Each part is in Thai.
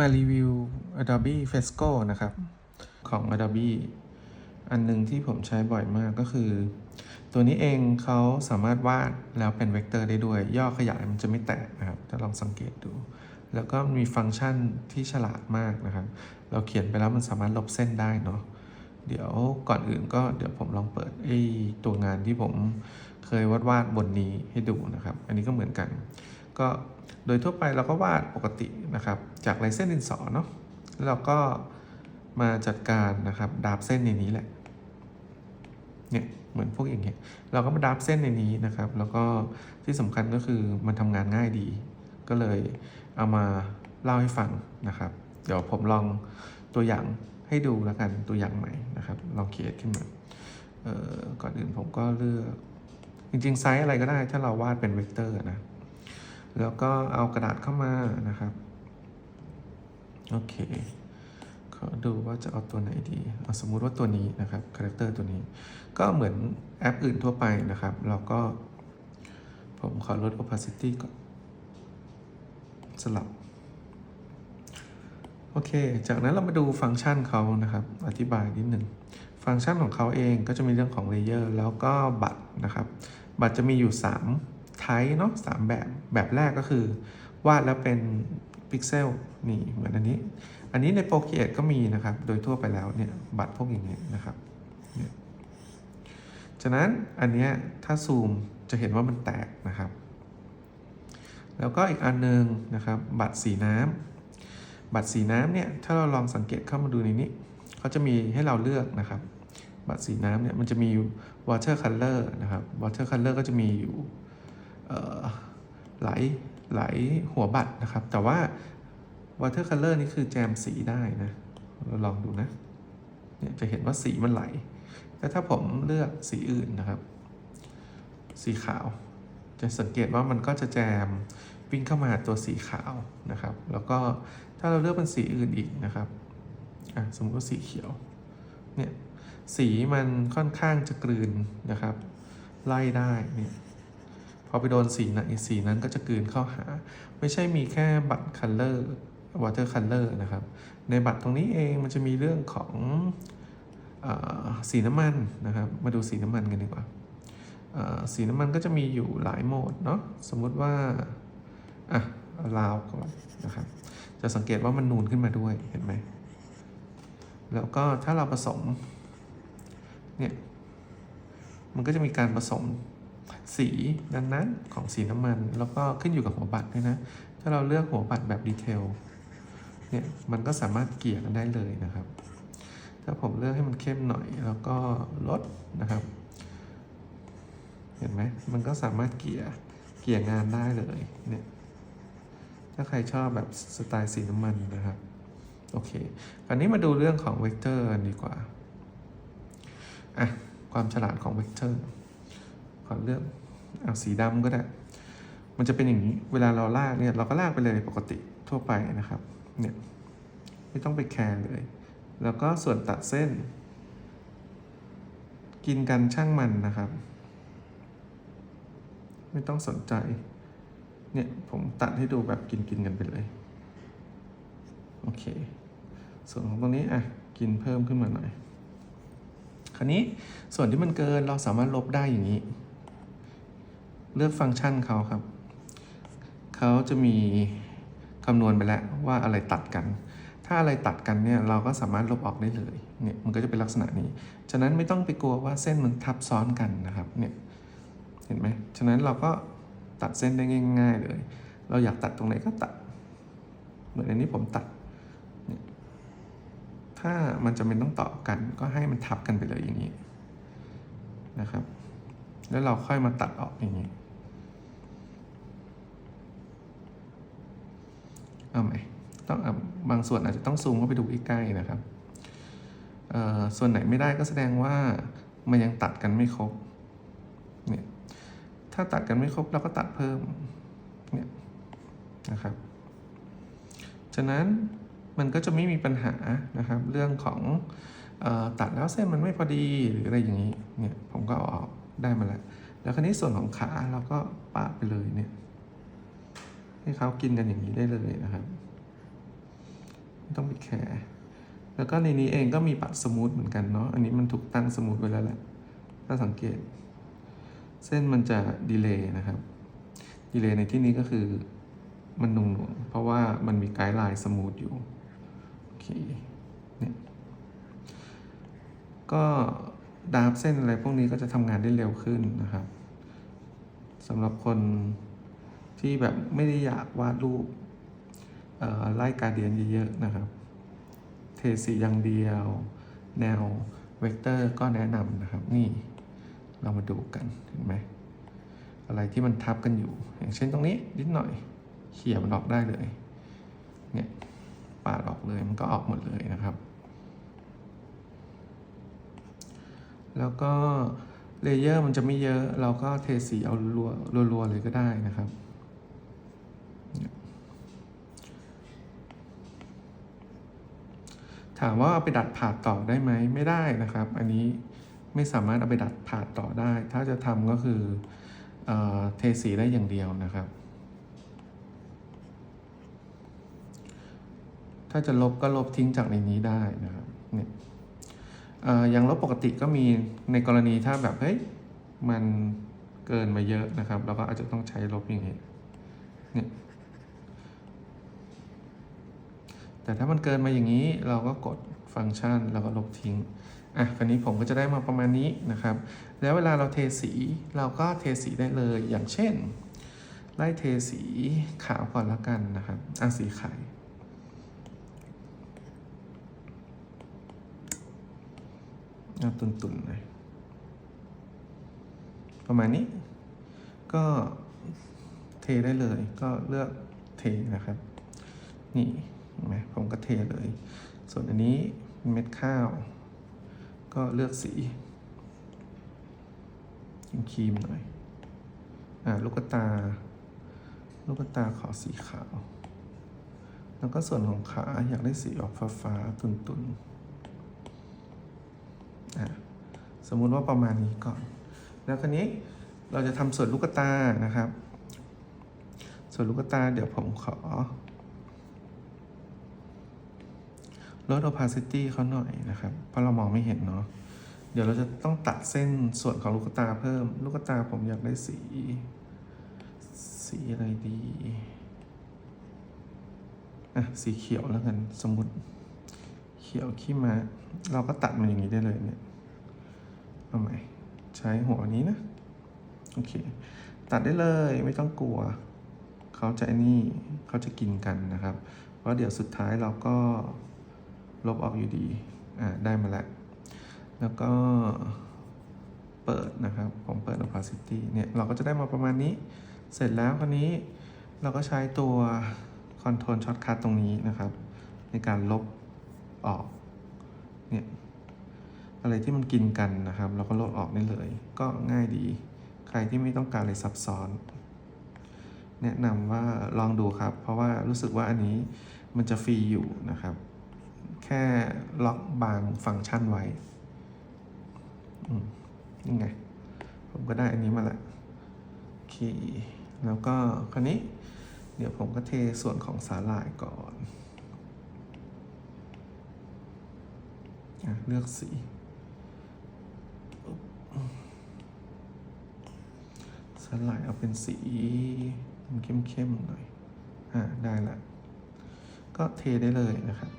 มารีวิว Adobe Fresco นะครับ ของ Adobe อันหนึ่งที่ผมใช้บ่อยมากก็คือ ตัวนี้เองเขาสามารถวาดแล้วเป็นเวกเตอร์ได้ด้วย ย่อขยายมันจะไม่แตกนะครับถ้าลองสังเกตดู แล้วก็มีฟังก์ชันที่ฉลาดมากนะครับ เราเขียนไปแล้วมันสามารถลบเส้นได้เนาะเดี๋ยวก่อนอื่นก็เดี๋ยวผมลองเปิดไอ้ตัวงานที่ผมเคยวาดวาดบนนี้ให้ดูนะครับ อันนี้ก็เหมือนกัน ก็โดยทั่วไปเราก็วาดปกตินะครับ จากลายเส้นดินสอเนาะแล้วเราก็มาจัดการนะครับดาบเส้นในนี้แหละเนี่ยเหมือนพวกอย่างเงี้ยเราก็มาดับเส้นในนี้นะครับ แล้วก็ที่สำคัญก็คือมันทำงานง่ายดี ก็เลยเอามาเล่าให้ฟังนะครับ เดี๋ยวผมลองตัวอย่างให้ดูแล้วกันตัวอย่างใหม่นะครับ ลองเขียนขึ้นมาก่อนอื่นผมก็เลือก จริงๆไซส์อะไรก็ได้ถ้าเราวาดเป็นเวกเตอร์นะ แล้วก็เอากระดาษเข้ามานะครับ โอเคขอดูว่าจะเอาตัวไหนดี เอาสมมุติว่าตัวนี้นะครับคาแรคเตอร์ตัวนี้ ก็เหมือนแอปอื่นทั่วไปนะครับ เราก็ ผมขอลด opacity ก่อน สลับ โอเค จากนั้นเรามาดูฟังก์ชันเขานะครับ อธิบายนิดหนึ่งฟังก์ชันของเขาเองก็จะมีเรื่องของเลเยอร์แล้วก็บัตรนะครับ บัตรจะมีอยู่ 3 ป์เนาะสามแบบ แบบแรกก็คือ วาดแล้วเป็นพิกเซลนี่เหมือนอันนี้ อันนี้ในโปรเกตก็มีนะครับ โดยทั่วไปแล้วเนี่ยบัตรพวกอย่างเงี้ยนะครับเนี่ยฉะนั้นอันเนี้ยถ้าซูมจะเห็นว่ามันแตกนะครับ แล้วก็อีกอันหนึงนะครับ บัตรสีน้ำบัตรสีน้ำเนี่ยถ้าเราลองสังเกตเข้ามาดูในนี้เขาจะมีให้เราเลือกนะครับ บัตรสีน้ำเนี่ยมันจะมี water color นะครับ water color ก็จะมีอยู่ หลายหลายหัวบัตรนะครับ แต่ว่า water color นี่คือแจมสีได้นะเราลองดูนะเนี่ยจะเห็นว่าสีมันไหล แต่ถ้าผมเลือกสีอื่นนะครับ สีขาว จะสังเกตว่ามันก็จะแจมวิ่งเข้ามาหาตัวสีขาวนะครับ แล้วก็ถ้าเราเลือกเป็นสีอื่นอีกนะครับอะสมมติว่าสีเขียว เนี่ยสีมันค่อนข้างจะกลืนนะครับ ไล่ได้เนี่ย พอไปโดนสีนั้นสีนั้นก็จะกลืนเข้าหา ไม่ใช่มีแค่บัตรคัลเลอร์ water color นะครับ ในบัตรตรงนี้เองมันจะมีเรื่องของอสีน้ำมันนะครับ มาดูสีน้ำมันกันดีกว่าเอ่อสีน้ำมันก็จะมีอยู่หลายโหมดเนาะ สมมุติว่า อะลาวก่อนนะครับ จะสังเกตว่ามันนูนขึ้นมาด้วย เห็นไหม แล้วก็ถ้าเราผสม เนี่ย มันก็จะมีการผสม สีนั้นของสีน้ำมัน แล้วก็ขึ้นอยู่กับหัวบัตรด้วยนะ ถ้าเราเลือกหัวบัตรแบบดีเทลเนี่ยมันก็สามารถเกี่ยกันได้เลยนะครับ ถ้าผมเลือกให้มันเข้มหน่อย แล้วก็ลดนะครับ เห็นไหมมันก็สามารถเกี่ยเกี่ยงานได้เลยเนี่ยถ้าใครชอบแบบสไตล์สีน้ำมันนะครับโอเคคราวนี้มาดูเรื่องของเวกเตอร์กันดีกว่าอะความฉลาดของเวกเตอร์ขอเลือก เอาสีดำก็ได้ มันจะเป็นอย่างนี้ เวลาเราลากเนี่ยเราก็ลากไปเลยปกติทั่วไปนะครับ เนี่ยไม่ต้องไปแคร์เลย แล้วก็ส่วนตัดเส้น กินกันช่างมันนะครับ ไม่ต้องสนใจ เนี่ยผมตัดให้ดูแบบกินกินกันไปเลย โอเค ส่วนของตรงนี้อะกินเพิ่มขึ้นมาหน่อย คราวนี้ส่วนที่มันเกินเราสามารถลบได้อย่างนี้ เลือกฟังก์ชันเขาครับ เขาจะมีคำนวณไปแล้วว่าอะไรตัดกัน ถ้าอะไรตัดกันเนี่ยเราก็สามารถลบออกได้เลย เนี่ยมันก็จะเป็นลักษณะนี้ ฉะนั้นไม่ต้องไปกลัวว่าเส้นมันทับซ้อนกันนะครับ เนี่ยเห็นไหมฉะนั้นเราก็ตัดเส้นได้ง่าย ๆ เลย เราอยากตัดตรงไหนก็ตัด เหมือนอันนี้ผมตัดเนี่ยถ้ามันจะเป็นต้องต่อกัน ก็ให้มันทับกันไปเลยอย่างนี้นะครับ แล้วเราค่อยมาตัดออกอย่างนี้ เอาไหมต้องอบางส่วนอาจจะต้องซูมเข้าไปดูใกล้ๆนะครับ ส่วนไหนไม่ได้ก็แสดงว่ามันยังตัดกันไม่ครบ เนี่ย ถ้าตัดกันไม่ครบเราก็ตัดเพิ่ม เนี่ยนะครับ ฉะนั้นมันก็จะไม่มีปัญหานะครับ เรื่องของออตัดแล้วเส้นมันไม่พอดีหรืออะไรอย่างนี้ เนี่ยผมก็อออกได้มาแล้ว แล้วคราวนี้ส่วนของขาเราก็ปาดไปเลยเนี่ย ให้เขากินกันอย่างนี้ได้เลยนะครับ ไม่ต้องไปแคร์แล้วก็ในนี้เองก็มีปัดสมูทเหมือนกันเนาะอันนี้มันถูกตั้งสมูทไว้แล้วแหละถ้าสังเกต เส้นมันจะดีเลย์นะครับดีเลย์ในที่นี้ก็คือมันหนุ่งๆเพราะว่ามันมีไกด์ไลน์สมูทอยู่โอเคเนี่ยก็ดาร์ฟเส้นอะไรพวกนี้ก็จะทำงานได้เร็วขึ้นนะครับสำหรับคน ที่แบบไม่ได้อยากวาดรูปไล่การเดียนเยอะๆนะครับ เทสีอย่างเดียว แนวเวกเตอร์ก็แนะนำนะครับ นี่เรามาดูกันเห็นไหมอะไรที่มันทับกันอยู่ อย่างเช่นตรงนี้นิดหน่อยเขี่ยมันออกได้เลยเนี่ยปาดออกเลยมันก็ออกหมดเลยนะครับ แล้วก็เลเยอร์มันจะไม่เยอะ เราก็เทสีเอารัวๆรัวๆเลยก็ได้นะครับ ถามว่าเอาไปดัดผ่าต่อได้ไหมไม่ได้นะครับ อันนี้ไม่สามารถเอาไปดัดผ่าต่อได้ ถ้าจะทำก็คือเอเทสีได้อย่างเดียวนะครับ ถ้าจะลบก็ลบทิ้งจากในนี้ได้นะครับเนี่ยเอ่ออย่างลบปกติก็มีในกรณีถ้าแบบเฮ้ยมันเกินมาเยอะนะครับ เราก็อาจจะต้องใช้ลบอย่างนี้เนี่ย แต่ถ้ามันเกินมาอย่างนี้เราก็กดฟังก์ชันแล้วก็ลบทิ้งอะคราวนี้ผมก็จะได้มาประมาณนี้นะครับ แล้วเวลาเราเทสีเราก็เทสีได้เลยอย่างเช่น ไล่เทสีขาวก่อนล้วกันนะครับอะสีไข่เอาตุนๆหน่อยประมาณนี้ ก็เทได้เลยก็เลือกเทนะครับ นี่ ไหมผมก็เทเลย ส่วนอันนี้เม็ดข้าว ก็เลือกสีครีมหน่อยอ่าลูกตา ลูกตาขอสีขาว แล้วก็ส่วนของขาอยากได้สีออกฟ้าๆตุนๆอ่าสมมุติว่าประมาณนี้ก่อน แล้วคราวนี้เราจะทำส่วนลูกตานะครับ ส่วนลูกตาเดี๋ยวผมขอ ลด opacity เขาหน่อยนะครับ เพราะเรามองไม่เห็นเนาะ เดี๋ยวเราจะต้องตัดเส้นส่วนของลูกตาเพิ่ม ลูกตาผมอยากได้สี สีอะไรดีอะสีเขียวแล้วกัน สมมติเขียวขี้มา เราก็ตัดมันอย่างนี้ได้เลยเนี่ย เอาใหม่ ใช้หัวนี้นะ โอเค ตัดได้เลยไม่ต้องกลัว เขาจะนี่เขาจะกินกันนะครับ เพราะเดี๋ยวสุดท้ายเราก็ ลบออกอยู่ดี อ่า ได้มาแล้ว แล้วก็เปิดนะครับ ผมเปิด opacity เนี่ย เราก็จะได้มาประมาณนี้ เสร็จแล้วคราวนี้เราก็ใช้ตัว control shortcut ตรงนี้นะครับ ในการลบออก เนี่ย อะไรที่มันกินกันนะครับ เราก็ลบออกได้เลย ก็ง่ายดี ใครที่ไม่ต้องการอะไรซับซ้อน แนะนำว่าลองดูครับ เพราะว่ารู้สึกว่าอันนี้มันจะฟรีอยู่นะครับ แค่ล็อกบางฟังก์ชันไว้นี่ไง ผมก็ได้อันนี้มาละโอเคแล้วก็คราวนี้ เดี๋ยวผมก็เทส่วนของสาหร่ายก่อนอเลือกสี สาหร่ายเอาเป็นสีเข้มๆหน่อย อ่าได้ละ ก็เทได้เลยนะครับ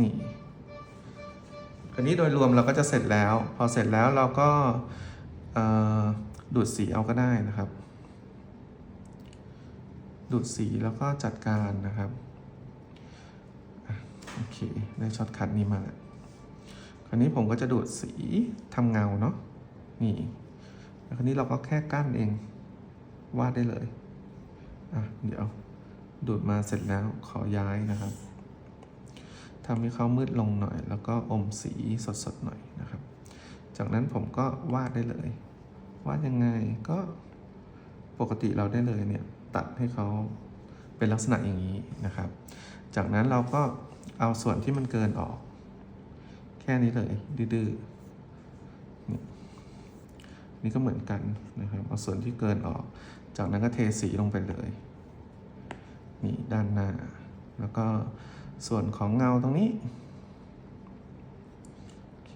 นี่อันนี้โดยรวมเราก็จะเสร็จแล้ว พอเสร็จแล้วเราก็ดูดสีเอาก็ได้นะครับ ดูดสีแล้วก็จัดการนะครับโอเคได้ช็อตคัทนี้มาแล้วคราวนี้ผมก็จะดูดสีทำเงาเนาะนี่คราวนี้เราก็แค่กั้นเองวาดได้เลยอะเดี๋ยวดูดมาเสร็จแล้วขอย้ายนะครับ ทำให้เขามืดลงหน่อย แล้วก็อมสีสดๆหน่อยนะครับ จากนั้นผมก็วาดได้เลย วาดยังไงก็ปกติเราได้เลยเนี่ยตัดให้เขาเป็นลักษณะอย่างนี้นะครับ จากนั้นเราก็เอาส่วนที่มันเกินออก แค่นี้เลยดื้อนี่นี่ก็เหมือนกันนะครับ เอาส่วนที่เกินออก จากนั้นก็เทสีลงไปเลย นี่ด้านหน้า แล้วก็ ส่วนของเงาตรงนี้โอเค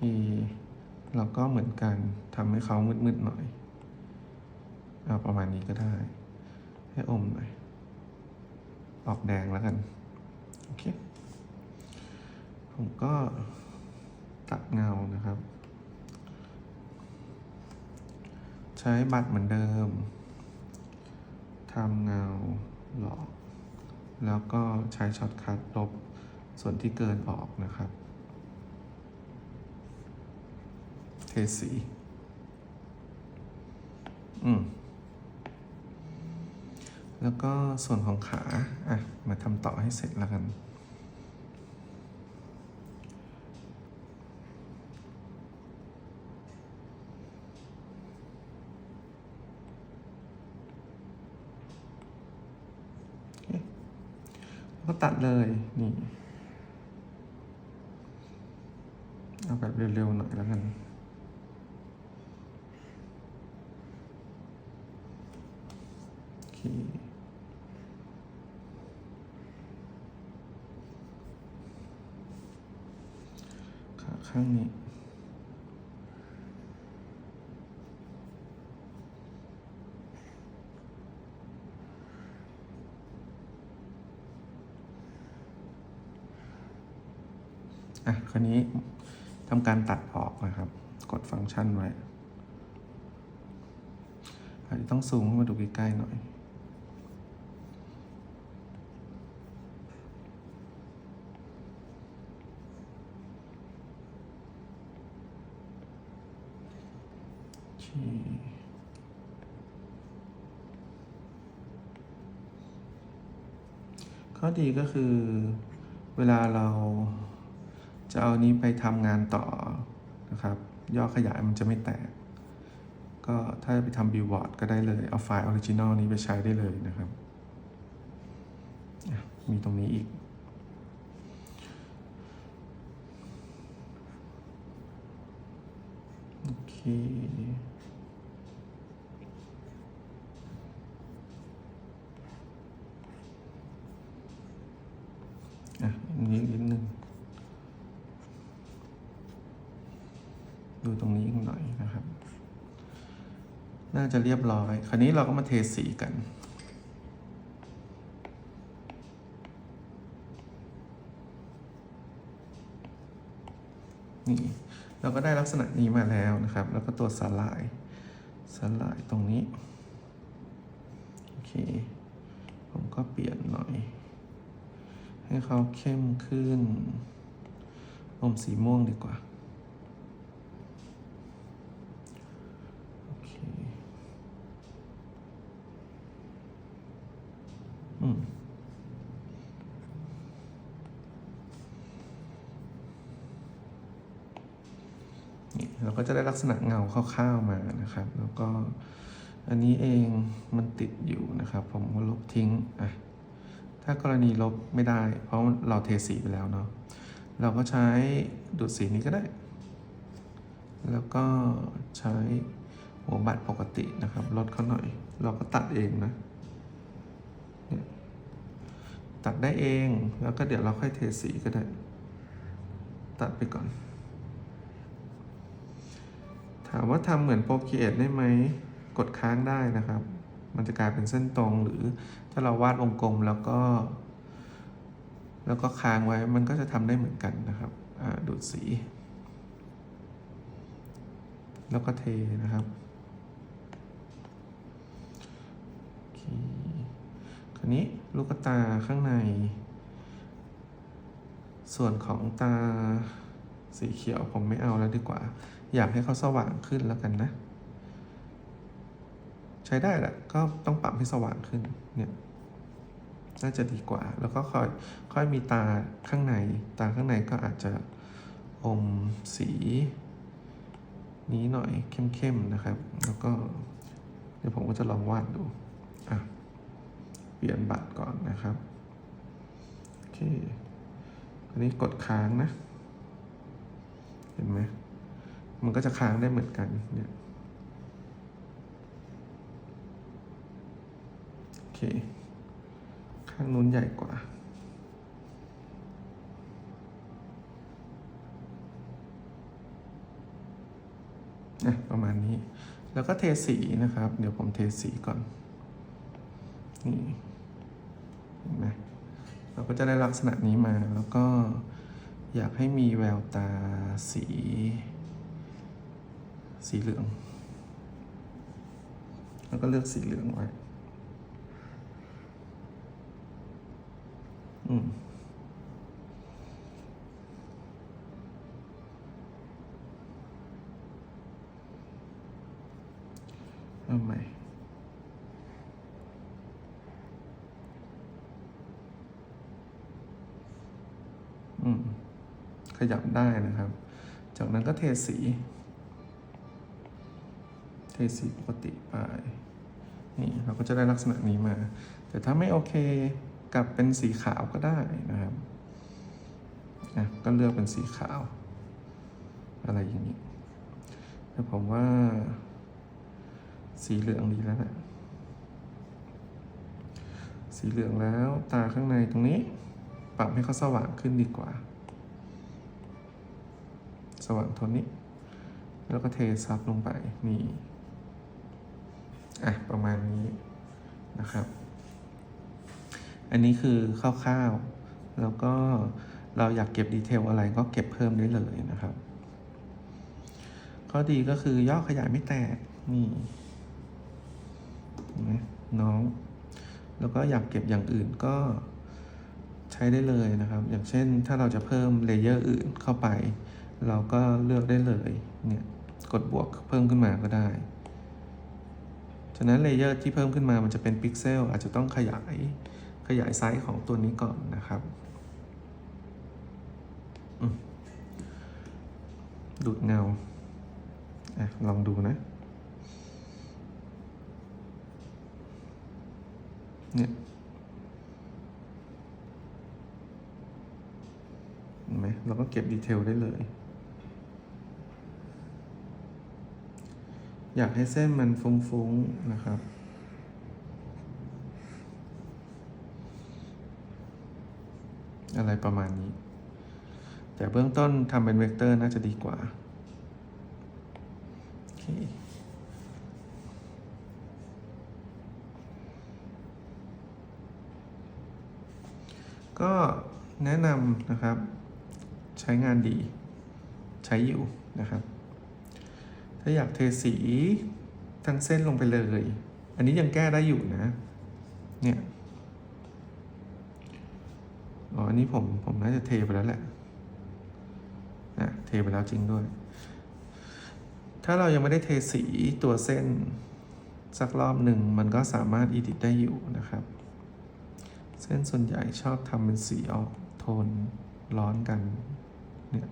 เราก็เหมือนกันทำให้เขามืดๆหน่อยเอาประมาณนี้ก็ได้ ให้อมหน่อยออกแดงแล้วกัน โอเค ผมก็ตัดเงานะครับ ใช้บัตรเหมือนเดิมทำเงาหลอก แล้วก็ใช้ช็อตคัทลบ ส่วนที่เกินออกนะครับเทสี อืม แล้วก็ส่วนของขา อะ มาทำต่อให้เสร็จแล้วกันก็ตัดเลย นี่ เอา แบบเร็วๆหน่อยแล้วกันโอเคขาข้างนี้อะ คราวนี้ ทำการตัดออกนะครับ กดฟังก์ชันไว้อาจจะต้องซูมเข้ามาดูใกล้ๆหน่อย ข้อดีก็คือเวลาเรา จะเอานี้ไปทำงานต่อนะครับ ย่อขยายมันจะไม่แตก ก็ถ้าไปทำบิลบอร์ดก็ได้เลย เอาไฟล์ออริจินอลนี้ไปใช้ได้เลยนะครับ มีตรงนี้อีก โอเคอะอันนี้นิ ดูตรงนี้อีกหน่อยนะครับ น่าจะเรียบร้อย คราวนี้เราก็มาเทสีกันนี่เราก็ได้ลักษณะนี้มาแล้วนะครับ แล้วก็ตัวสลายสลายตรงนี้ โอเค ผมก็เปลี่ยนหน่อย ให้เขาเข้มขึ้นอมสีม่วงดีกว่า โอเค อืม นี่เรา ก็จะได้ลักษณะเงาคร่าวๆมานะครับ แล้วก็อันนี้เองมันติดอยู่นะครับ ผมก็ลบทิ้งอะถ้ากรณีลบไม่ได้ เพราะเราเทสีไปแล้วเนาะเราก็ใช้ดูดสีนี้ก็ได้ แล้วก็ใช้หัวบัตรปกตินะครับลดเขาหน่อย เราก็ตัดเองนะตัดได้เองแล้วก็เดี๋ยวเราค่อยเทสีก็ได้ ตัดไปก่อน ถามว่าทำเหมือนโปรเกตได้ไหม กดค้างได้นะครับ มันจะกลายเป็นเส้นตรงหรือถ้าเราวาดวงกลมแล้วก็ แล้วก็ค้างไว้มันก็จะทำได้เหมือนกันนะครับดูดสี แล้วก็เทนะครับคคราวนี้ลูกตาข้างใน ส่วนของตาสีเขียวผมไม่เอาแล้วดีกว่า อยากให้เขาสว่างขึ้นแล้วกันนะ ใช้ได้แหละก็ต้องปรับให้สว่างขึ้นเนี่ยน่าจะดีกว่า แล้วก็ค่อยค่อยมีตาข้างใน ตาข้างในก็อาจจะอมสี นี้หน่อยเข้มๆนะครับ แล้วก็ เดี๋ยวผมก็จะลองวาดดู อะ เปลี่ยนบัตรก่อนนะครับ โอเคอันนี้กดค้างนะ เห็นไหม มันก็จะค้างได้เหมือนกันเนี่ยโอเค ข้างนู้นใหญ่กว่านะประมาณนี้ แล้วก็เทสีนะครับ เดี๋ยวผมเทสีก่อน นี่เห็นไหมเราก็จะได้ลักษณะนี้มา แล้วก็อยากให้มีแววตาสี สีเหลือง แล้วก็เลือกสีเหลืองไว้ อืมเอาใหม่อืมขยับได้นะครับ จากนั้นก็เทสี สีปกติไป นี่เราก็จะได้ลักษณะนี้มา แต่ถ้าไม่โอเคกลับเป็นสีขาวก็ได้นะครับนะก็เลือกเป็นสีขาว อะไรอย่างนี้แต่ผมว่า สีเหลืองดีแล้วนะสีเหลืองแล้วตาข้างในตรงนี้ ปรับให้เขาสว่างขึ้นดีกว่า สว่างโทนนี้ แล้วก็เทซับลงไปนี่ อะประมาณนี้นะครับ อันนี้คือคร่าวๆ แล้วก็เราอยากเก็บดีเทลอะไรก็เก็บเพิ่มได้เลยนะครับ ข้อดีก็คือย่อขยายไม่แตกนี่นไหมน้อง แล้วก็อยากเก็บอย่างอื่นก็ใช้ได้เลยนะครับ อย่างเช่นถ้าเราจะเพิ่มเลเยอร์อื่นเข้าไป เราก็เลือกได้เลยเนี่ยกดบวกเพิ่มขึ้นมาก็ได้ ฉะนั้นเลเยอร์ที่เพิ่มขึ้นมามันจะเป็นพิกเซลอาจจะต้องขยายขยายไซส์ของตัวนี้ก่อนนะครับดูดเงาอลองดูนะ เนี่ยเห็นไหมเราก็เก็บดีเทลได้เลย อยากให้เส้นมันฟุ้งๆนะครับ อะไรประมาณนี้ แต่เบื้องต้นทำเป็นเวกเตอร์น่าจะดีกว่าโอเคก็แนะนำนะครับ ใช้งานดีใช้อยู่นะครับ ถ้าอยากเทสีทั้งเส้นลงไปเลย อันนี้ยังแก้ได้อยู่นะ เนี่ย อ๋อ อันนี้ผมผมน่าจะเทไปแล้วแหละนะเทไปแล้วจริงด้วย ถ้าเรายังไม่ได้เทสีตัวเส้น สักรอบหนึ่งมันก็สามารถอีดิตได้อยู่นะครับ เส้นส่วนใหญ่ชอบทำเป็นสีออกโทนร้อนกัน เนี่ย